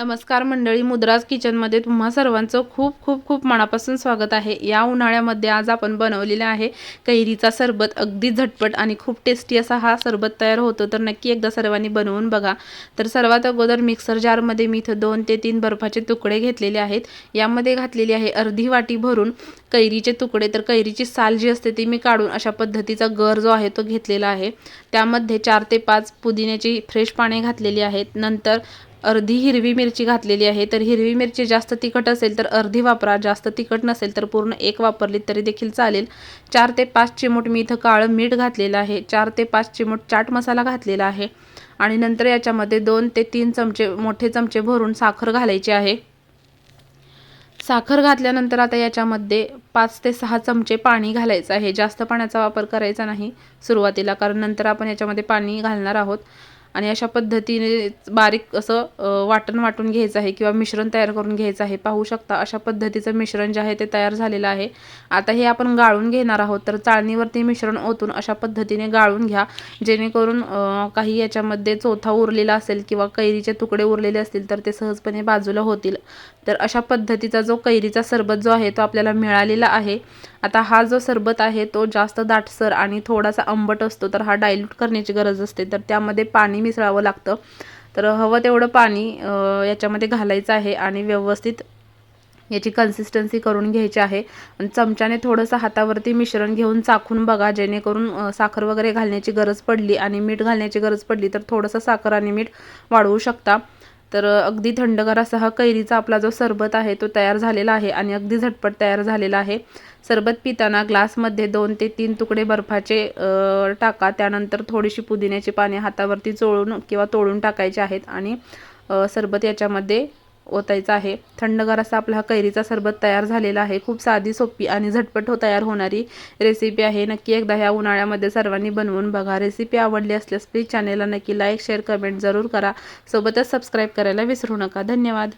नमस्कार मंडळी मुद्राज किचनमध्ये तुम्हा सर्वांचं खूप खूप खूप मनापासून स्वागत आहे. या उन्हाळ्यामध्ये आज आपण बनवलेला आहे कैरीचा सरबत. अगदी झटपट आणि खूप टेस्टी असा हा सरबत तयार होतो. तर नक्की एकदा सर्वांनी बनवून बघा. तर सर्वात अगोदर मिक्सर जारमध्ये मी इथं दोन ते तीन बर्फाचे तुकडे घेतलेले आहेत. यामध्ये घातलेली आहे अर्धी वाटी भरून कैरीचे तुकडे. तर कैरीची साल जी असते ती मी काढून अशा पद्धतीचा गर जो आहे तो घेतलेला आहे. त्यामध्ये चार ते पाच पुदिन्याची फ्रेश पाने घातलेली आहेत. नंतर अर्धी हिरवी मिरची घातलेली आहे. तर हिरवी मिरची जास्त तिखट असेल तर अर्धी वापरा. जास्त तिखट नसेल तर पूर्ण एक वापरली तरी देखील चालेल. चार ते पाच चिमूट मी इथं काळं मीठ घातलेलं आहे. चार ते पाच चिमूट चाट मसाला घातलेला आहे. आणि नंतर याच्यामध्ये दोन ते तीन चमचे मोठे चमचे भरून साखर घालायची आहे. साखर घातल्यानंतर आता याच्यामध्ये पाच ते सहा चमचे पाणी घालायचं आहे. जास्त पाण्याचा वापर करायचा नाही सुरुवातीला कारण नंतर आपण याच्यामध्ये पाणी घालणार आहोत. आणि अशा पद्धतीने बारीक असं वाटण वाटून घ्यायचं आहे किंवा मिश्रण तयार करून घ्यायचं आहे. पाहू शकता अशा पद्धतीचं मिश्रण जे आहे ते तयार झालेलं आहे. आता हे आपण गाळून घेणार आहोत. तर चाळणीवरती मिश्रण ओतून अशा पद्धतीने गाळून घ्या. जेणेकरून काही याच्यामध्ये चोथा उरलेला असेल किंवा कैरीचे तुकडे उरलेले असतील तर ते सहजपणे बाजूला होतील. तर अशा पद्धतीचा जो कैरीचा सरबत जो आहे तो आपल्याला मिळालेला आहे. आता हा जो सरबत आहे तो जास्त दाटसर आणि थोडासा आंबट असतो. तर हा डायल्यूट करण्याची गरज असते. तर त्यामध्ये पाणी मिसळावं लागतं. तर हवं तेवढं पाणी याच्यामध्ये घालायचं आहे आणि व्यवस्थित याची कन्सिस्टन्सी करून घ्यायची आहे. आणि चमच्याने थोडंसं हातावरती मिश्रण घेऊन चाखून बघा जेणेकरून साखर वगैरे घालण्याची गरज पडली आणि मीठ घालण्याची गरज पडली तर थोडंसं साखर आणि मीठ वाढवू शकता. तर अगदी थंडगार असा हा कैरीचा आपला जो सरबत आहे तो तयार झालेला आहे आणि अगदी झटपट तयार झालेला आहे. सरबत पिताना ग्लासमध्ये दोन ते तीन तुकडे बर्फाचे टाका. त्यानंतर थोडीशी पुदिन्याची पाने हातावरती चोळून किंवा तोडून टाकायचे आहेत आणि सरबत याच्यामध्ये ओतायचा आहे. थंडगार असा आपला हा कैरीचा सरबत तयार झालेला आहे. खूप साधी सोपी आणि झटपट हो तयार होणारी रेसिपी आहे. नक्की एकदा ह्या उन्हाळ्यामध्ये सर्वांनी बनवून बघा. रेसिपी आवडली असल्यास प्लीज चॅनेलला नक्की लाईक शेअर कमेंट जरूर करा. सोबतच सबस्क्राईब करायला विसरू नका. धन्यवाद.